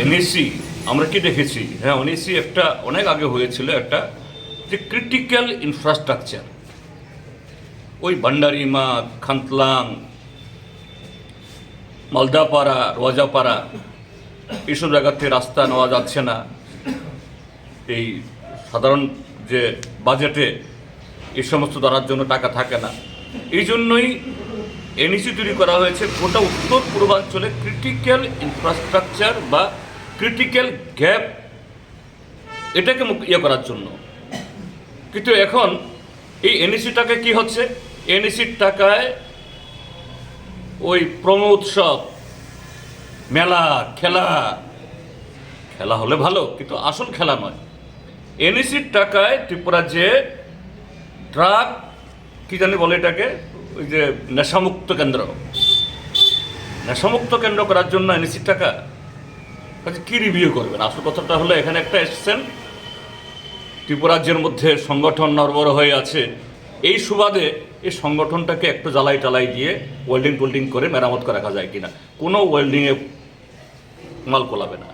NAC আমরা কি দেখেছি? হ্যাঁ এনএসি একটা অনেক আগে হয়েছিল একটা যে ক্রিটিক্যাল ইনফ্রাস্ট্রাকচার ওই ভান্ডারিমা খান্তলাং মালদাপাড়া রোয়াজাপাড়া এইসব জায়গাতে রাস্তা নেওয়া যাচ্ছে না। এই সাধারণ যে বাজেটে এই সমস্ত ধরার জন্য টাকা থাকে না। এই জন্যই এনইসি তৈরি করা হয়েছে গোটা উত্তর পূর্বাঞ্চলে ক্রিটিক্যাল ইনফ্রাস্ট্রাকচার বা ক্রিটিক্যাল গ্যাপ এটাকে ইয়ে করার জন্য। কিন্তু এখন এই এনইসি টাকা কি হচ্ছে? এনইসির টাকায় ওই প্রমো উৎসব, মেলা, খেলা। খেলা হলে ভালো, কিন্তু আসল খেলা নয়। এনইসির টাকায় ত্রিপুরা যে ড্রাগ কি জানি বলে এটাকে? ওই যে নেশামুক্ত কেন্দ্র। নেশামুক্ত কেন্দ্র করার জন্য এনইসির টাকা কাজে কি রিভিউ করবেন? আসল কথাটা হলো, এখানে একটা এসছেন, ত্রিপুরাজ্যের মধ্যে সংগঠন নরবর হয়ে আছে। এই সুবাদে এই সংগঠনটাকে একটু জ্বালাই টালাই দিয়ে ওয়েল্ডিং টোল্ডিং করে মেরামত করে যায় কিনা। কোনো ওয়েল্ডিংয়ে মাল কোলাবে না।